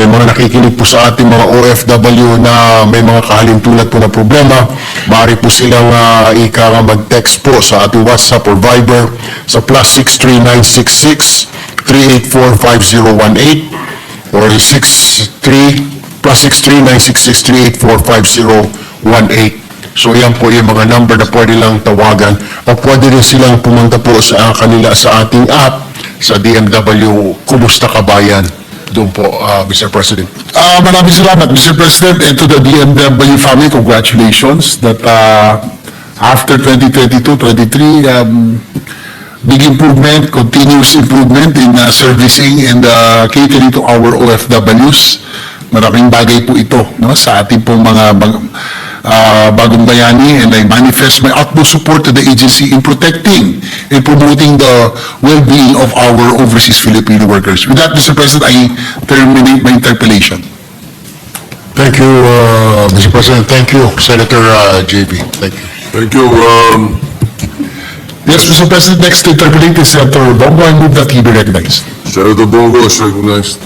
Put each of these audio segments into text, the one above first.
may mga nakikinig po sa ating mga OFW na may mga kahalintulad po na problema, maaari po silang uh, ika nga mag-text po sa ating WhatsApp or Viber sa plus 63966 3845018 or 63 plus 63966384518. So yan po yung mga number na pwede lang tawagan o pwede rin silang pumunta po sa kanila sa ating app sa DMW Kumusta Kabayan. Doon po, uh, Mr. President. Ah, maraming salamat, Mr. President, and to the DMW family, congratulations that uh, after 2022-23, um, big improvement, continuous improvement in uh, servicing and uh, catering to our OFWs. Maraming bagay po ito no, sa ating pong mga bag- ah, bagong bayani and I manifest my utmost support to the agency in protecting and promoting the well-being of our overseas Filipino workers. With that, Mr. President, I terminate my interpellation. Thank you, uh, Mr. President. Thank you, Senator uh, JB. Thank you. Thank you. Um, Yes, Mr. President, next to interpellate is Senator Bongo. I move that he be recognized. Senator Bongo is recognized.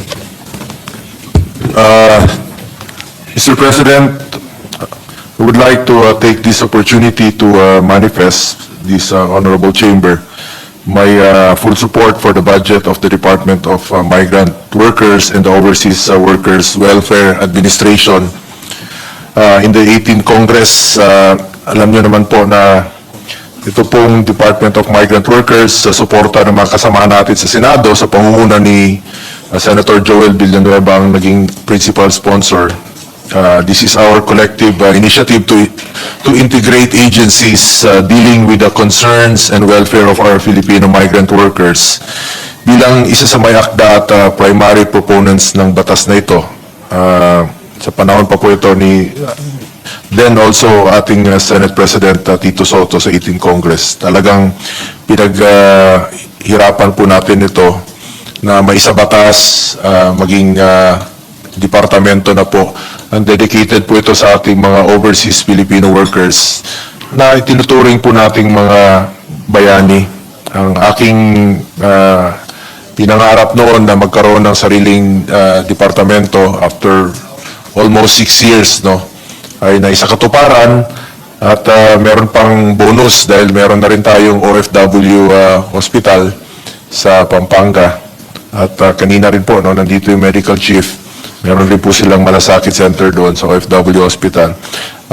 Mr. President, I would like to uh, take this opportunity to uh, manifest this uh, honorable chamber my uh, full support for the budget of the Department of uh, Migrant Workers and the Overseas uh, Workers Welfare Administration. Uh, In the 18th Congress, uh, alam niyo naman po na ito pong Department of Migrant Workers sa suporta ng mga kasama natin sa Senado sa pangunguna ni uh, Senator Joel Villanueva ang naging principal sponsor. Uh, This is our collective uh, initiative to to integrate agencies uh, dealing with the concerns and welfare of our Filipino migrant workers. Bilang isa sa may akda at uh, primary proponents ng batas na ito, uh, sa panahon pa po ito ni then also ating uh, Senate President uh, Tito Soto sa 18 Congress. Talagang pinaghirapan po natin ito na maisabatas, uh, maging uh, departamento na po. Ang dedicated po ito sa ating mga overseas Filipino workers na itinuturing po nating mga bayani. Ang aking uh, pinangarap noon na magkaroon ng sariling uh, departamento after almost six years, no? ay naisakatuparan at uh, meron pang bonus dahil meron na rin tayong OFW uh, hospital sa Pampanga. At uh, kanina rin po, no, nandito yung medical chief. Meron rin po silang malasakit center doon sa OFW hospital.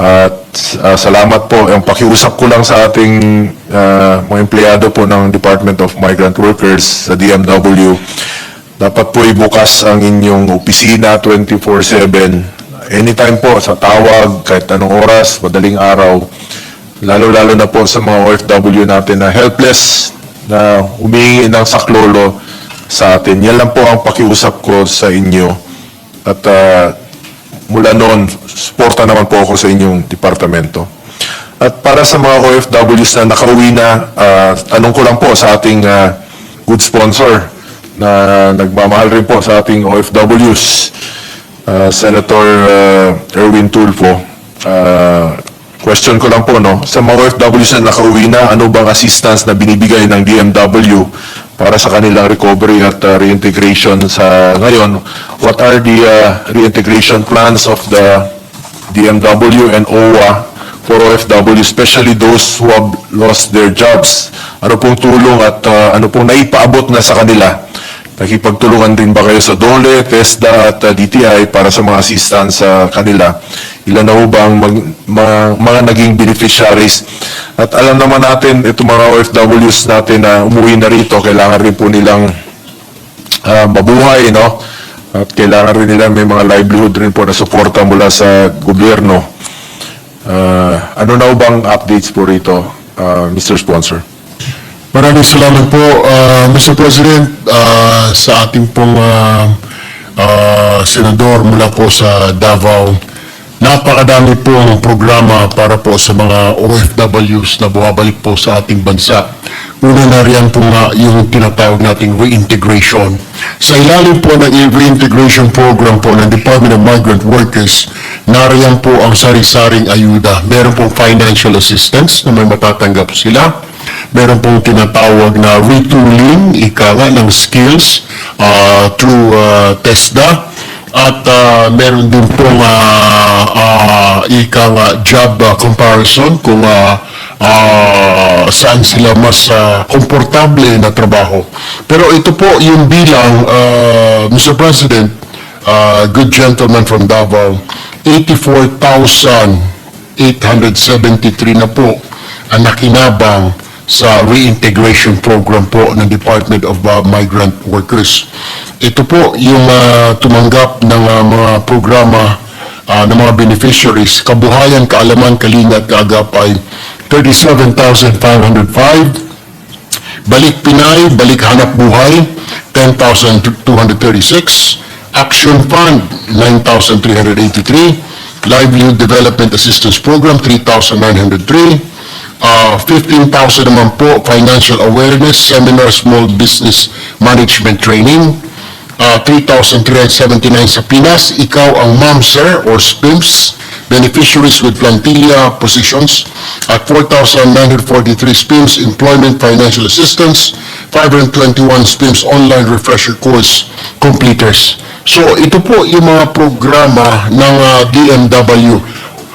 At uh, salamat po. Ang pakiusap ko lang sa ating uh, mga empleyado po ng Department of Migrant Workers sa DMW, dapat po ibukas ang inyong opisina 24-7 anytime po sa tawag, kahit anong oras, madaling araw, lalo-lalo na po sa mga OFW natin na helpless, na humingi ng saklolo sa atin. Yan lang po ang pakiusap ko sa inyo. At ah, mula noon, suporta naman po ako sa inyong departamento. At para sa mga OFWs na nakauwi na, ah, tanong ko lang po sa ating ah, good sponsor na nagmamahal rin po sa ating OFWs, ah, Senator ah, Erwin Tulfo. Ah, question ko lang po, no? Sa mga OFWs na nakauwi na, ano bang assistance na binibigay ng DMW para sa kanilang recovery at ah, reintegration sa ngayon? What are the ah, reintegration plans of the DMW and OWA for OFW, especially those who have lost their jobs? Ano pong tulong at ah, ano pong naipaabot na sa kanila? Nakipagtulungan din ba kayo sa DOLE, TESDA at uh, DTI para sa mga assistance sa kanila? Ilan na ba ang mag- mga, mga naging beneficiaries? At alam naman natin, itong mga OFWs natin na umuwi na rito, kailangan rin po nilang ah, mabuhay, no? At kailangan rin nila may mga livelihood rin po na suporta mula sa gobyerno. Ah, ano na bang updates po rito, ah, Mr. Sponsor? Maraming salamat po, uh, Mr. President, uh, sa ating pong uh, uh, senador mula po sa Davao. Napakadami pong programa para po sa mga OFWs na bumabalik po sa ating bansa. Una na riyan po nga yung tinatawag nating reintegration. Sa ilalim po ng reintegration program po ng Department of Migrant Workers, nariyan po ang sari-saring ayuda. Meron pong financial assistance na may matatanggap sila meron pong tinatawag na retooling, ika nga, ng skills uh, through uh, TESDA. At ah, meron din pong uh, uh, ikang ah, job ah, comparison kung ah, ah, saan sila mas ah, komportable na trabaho. Pero ito po yung bilang, ah, Mr. President, ah, good gentleman from Davao, 84,873 na po ang nakinabang sa reintegration program po ng Department of uh, Migrant Workers. Ito po yung uh, tumanggap ng uh, mga programa uh, ng mga beneficiaries. Kabuhayan, kaalaman, kalinga at kaagapay, 37,505. Balik Pinay, Balik Hanap Buhay, 10,236. Action Fund, 9,383. Livelihood Development Assistance Program, 3,903. Uh, 15,000 naman po Financial Awareness Seminar Small Business Management Training. Uh, 3,379 sa Pinas. Ikaw ang ma'am, sir, or SPIMS. Beneficiaries with plantilla positions at 4,943 SPIMS Employment Financial Assistance, 521 SPIMS Online Refresher Course Completers. So ito po yung mga programa ng uh, DMW.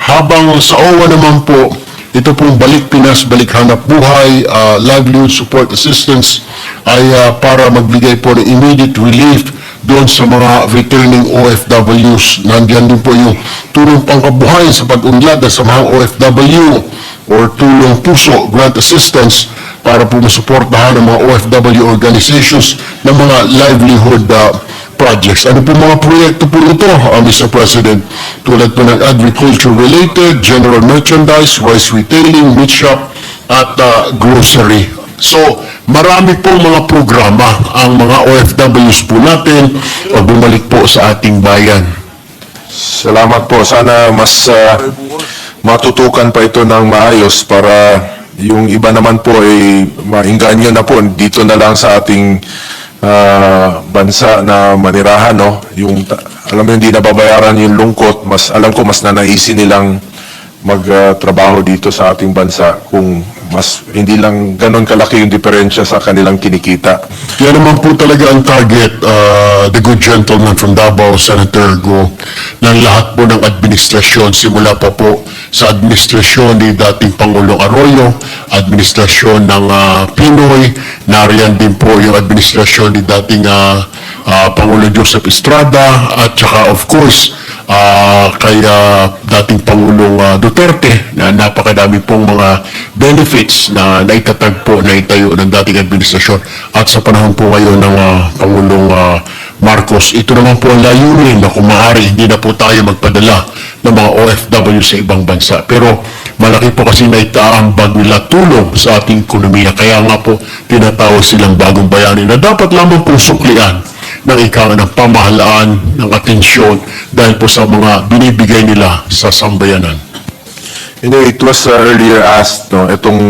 Habang sa OWA naman po, ito pong Balik Pinas, Balik Hanap Buhay, uh, Livelihood Support Assistance ay uh, para magbigay po ng immediate relief doon sa mga returning OFWs. Nandiyan din po yung tulong pangkabuhayan sa pag-unlad sa mga OFW or tulong puso, grant assistance para po masuportahan ng mga OFW organizations ng mga livelihood uh, projects. Ano po mga proyekto po ito, uh, Mr. President? Tulad po ng agriculture-related, general merchandise, rice retailing, meat shop, at uh, grocery. So, marami po mga programa ang mga OFWs po natin o bumalik po sa ating bayan. Salamat po. Sana mas ah, matutukan pa ito ng maayos para yung iba naman po ay maingganyo na po dito na lang sa ating ah, bansa na manirahan, no? Yung, alam mo, hindi nababayaran yung lungkot, mas, alam ko, mas nanaisin nilang magtrabaho dito sa ating bansa kung mas hindi lang ganon kalaki yung diferensya sa kanilang kinikita. Yan naman po talaga ang target, uh, the good gentleman from Davao, Senator Go, ng lahat po ng administrasyon, simula pa po sa administrasyon ni dating Pangulong Arroyo, administrasyon ng uh, Pinoy, nariyan din po yung administrasyon ni dating uh, uh, Pangulo Joseph Estrada, at saka of course, uh, kay uh, dating Pangulong uh, Duterte na napakadami pong mga benefits na naitatag po na itayo ng dating administrasyon at sa panahon po ngayon ng uh, Pangulong uh, Marcos. Ito naman po ang layunin na kung maaari hindi na po tayo magpadala ng mga OFW sa ibang bansa. Pero malaki po kasi na itaambag nila tulong sa ating ekonomiya. Kaya nga po tinatawag silang bagong bayani na dapat lamang pong suklian ng ikaw ng pamahalaan, ng atensyon dahil po sa mga binibigay nila sa sambayanan. You know, it was uh, earlier asked, no, itong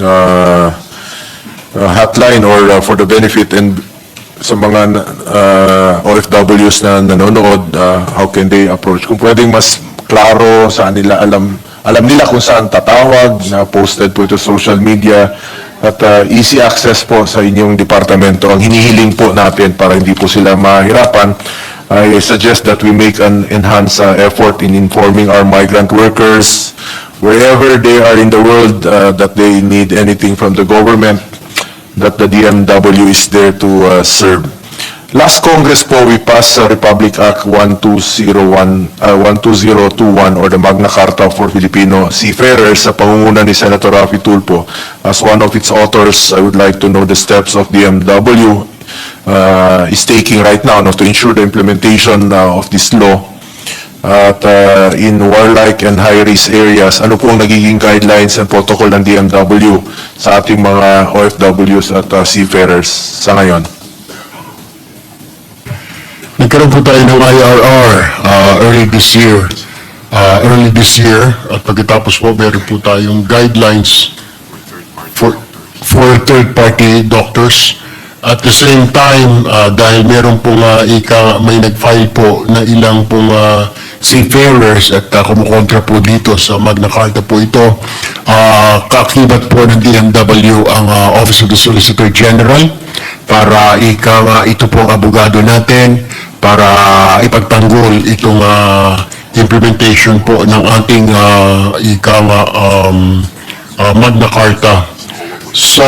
uh, uh, hotline or uh, for the benefit and sa mga uh, OFWs na nanonood, uh, how can they approach? Kung pwedeng mas klaro sa nila, alam, alam nila kung saan tatawag, na posted po ito sa social media, at uh, easy access po sa inyong departamento. Ang hinihiling po natin para hindi po sila mahirapan, I suggest that we make an enhanced uh, effort in informing our migrant workers wherever they are in the world uh, that they need anything from the government, that the DMW is there to uh, serve. Last Congress po, we passed uh, Republic Act 1201, uh, 12021 or the Magna Carta for Filipino Seafarers sa pangunguna ni Senator Rafi Tulfo. As one of its authors, I would like to know the steps of DMW uh, is taking right now no, to ensure the implementation uh, of this law at uh, in warlike and high-risk areas, ano po ang nagiging guidelines and protocol ng DMW sa ating mga OFWs at uh, seafarers sa ngayon? Nagkaroon po tayo ng IRR uh, early this year. Uh, early this year, at pagkatapos po, meron po tayong guidelines for, for third-party doctors. At the same time, uh, dahil meron pong uh, ika, may nag-file po na ilang pong uh, seafarers at uh, kumukontra po dito sa Magna Carta po ito, uh, kaakibat po ng DMW ang uh, Office of the Solicitor General para ika nga ito po ang abogado natin para ipagtanggol itong ah, implementation po ng ating uh, ika nga, um, ah, Magna Carta. Sa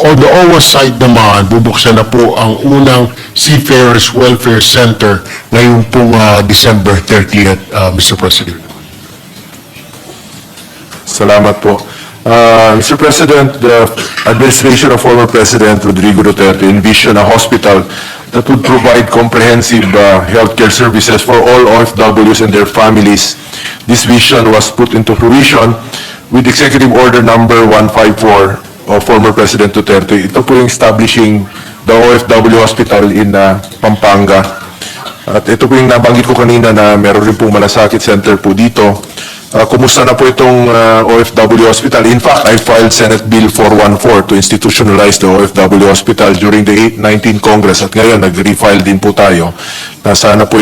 on the OWA side naman, bubuksan na po ang unang Seafarers Welfare Center ngayong pong ah, December 30th, ah, Mr. President. Salamat po. Uh, Mr. President, the administration of former President Rodrigo Duterte envisioned a hospital that would provide comprehensive uh, healthcare services for all OFWs and their families. This vision was put into fruition with Executive Order Number 154 of former President Duterte. Ito po yung establishing the OFW Hospital in uh, Pampanga. At ito po yung nabanggit ko kanina na meron rin pong malasakit center po dito. Ah, kumusta na po itong ah, OFW Hospital? In fact, I filed Senate Bill 414 to institutionalize the OFW Hospital during the 819 Congress at ngayon nag-refile din po tayo na sana po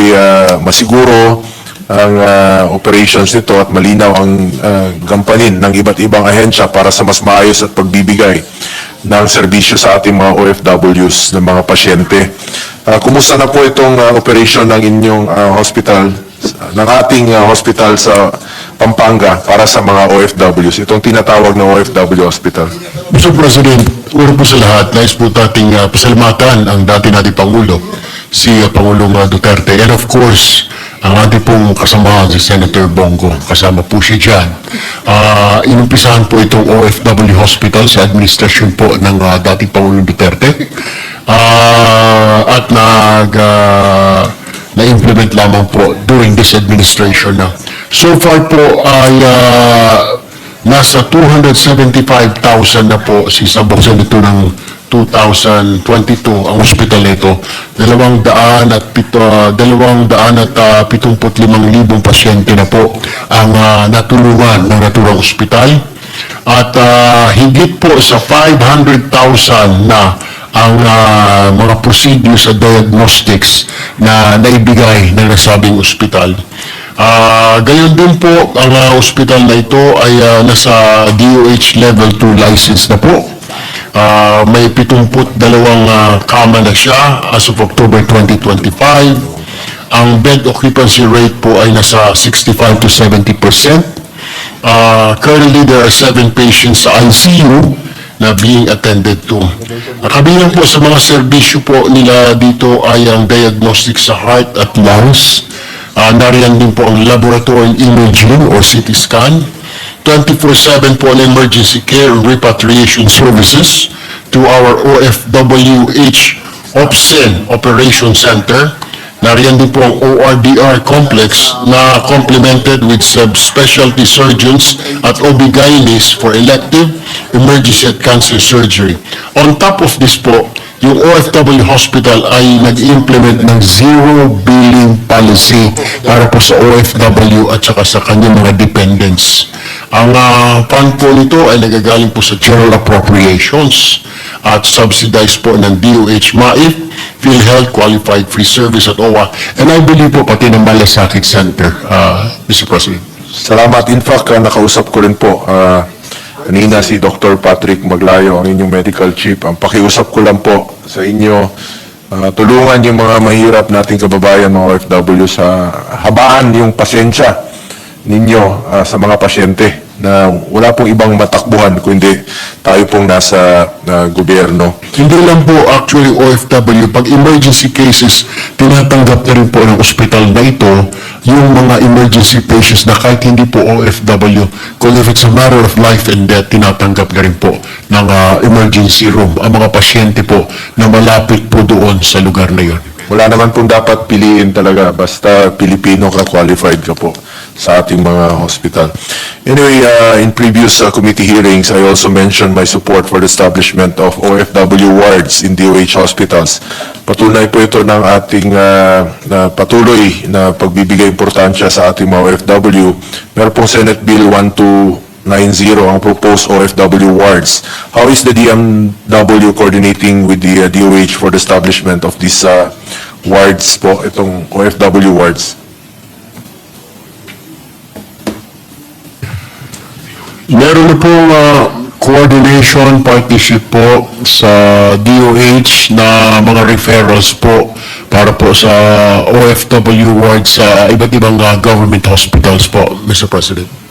masiguro ang ah, operations nito at malinaw ang ah, gampanin ng iba't ibang ahensya para sa mas maayos at pagbibigay ng serbisyo sa ating mga OFWs ng mga pasyente. Ah, kumusta na po itong ah, operation ng inyong ah, hospital, ng ating ah, hospital sa Pampanga para sa mga OFWs, itong tinatawag na OFW Hospital? Mr. President, una po sa lahat, nais po nating uh, pasalamatan ang dati nating Pangulo, si uh, Pangulong uh, Duterte. And of course, ang ating pong kasamahan si Senator Bongo, kasama po siya dyan. Uh, inumpisahan po itong OFW Hospital sa administrasyon po ng uh, dating Pangulong Duterte. Uh, at nag... Uh, na-implement lamang po during this administration na. So far po ay ah, nasa 275,000 na po si sabuksan ito ng 2022 ang ospital nito. Dalawang daan at pito, ah, dalawang daan at ah, 75,000 pasyente na po ang ah, natulungan ng naturang ospital. At ah, higit po sa 500,000 na ang ah, mga procedures sa diagnostics na naibigay ng nasabing ospital. Ah, gayon din po, ang ah, ospital na ito ay ah, nasa DOH Level 2 license na po. Ah, may 72 ah, kama na siya as of October 2025. Ang bed occupancy rate po ay nasa 65 to 70 percent. Uh, currently, there are seven patients sa ICU na being attended to. Uh, Kabilang po sa mga serbisyo po nila dito ay ang diagnostic sa heart at lungs. Uh, nariyan din po ang laboratory imaging or CT scan. 24-7 po ang emergency care and repatriation services to our OFWH OPSEN Operation Center. Nariyan din po ang ORDR complex na complemented with subspecialty surgeons at OB-GYNs for elective, emergency at cancer surgery. On top of this po, yung OFW Hospital ay nag-implement ng zero billing policy para po sa OFW at saka sa kanyang mga dependents. Ang ah, fund po nito ay nagagaling po sa General Appropriations at subsidized po ng DOH MAIF, PhilHealth Qualified Free Service at OWA, and I believe po pati ng Malasakit Center, ah, Mr. President. Salamat. In fact, ah, nakausap ko rin po ah, kanina si Dr. Patrick Maglayo, ang inyong medical chief. Ang pakiusap ko lang po sa inyo, ah, tulungan yung mga mahirap nating kababayan, mga OFW, sa habaan yung pasensya ninyo ah, sa mga pasyente na wala pong ibang matakbuhan kundi tayo pong nasa ah, gobyerno. Hindi lang po actually OFW, pag emergency cases, tinatanggap na rin po ng ospital na ito yung mga emergency patients na kahit hindi po OFW, kung if it's a matter of life and death, tinatanggap na rin po ng ah, emergency room ang mga pasyente po na malapit po doon sa lugar na yon. Wala naman pong dapat piliin talaga, basta Pilipino ka, qualified ka po sa ating mga hospital. Anyway, uh, in previous uh, committee hearings, I also mentioned my support for the establishment of OFW wards in DOH hospitals. Patunay po ito ng ating uh, na patuloy na pagbibigay importansya sa ating mga OFW. Meron pong Senate Bill 1290 ang proposed OFW wards. How is the DMW coordinating with the uh, DOH for the establishment of these uh, wards po, itong OFW wards? Meron na pong ah, coordination, partnership po sa DOH na mga referrals po para po sa OFW ward sa iba't ibang uh, government hospitals po, Mr. President.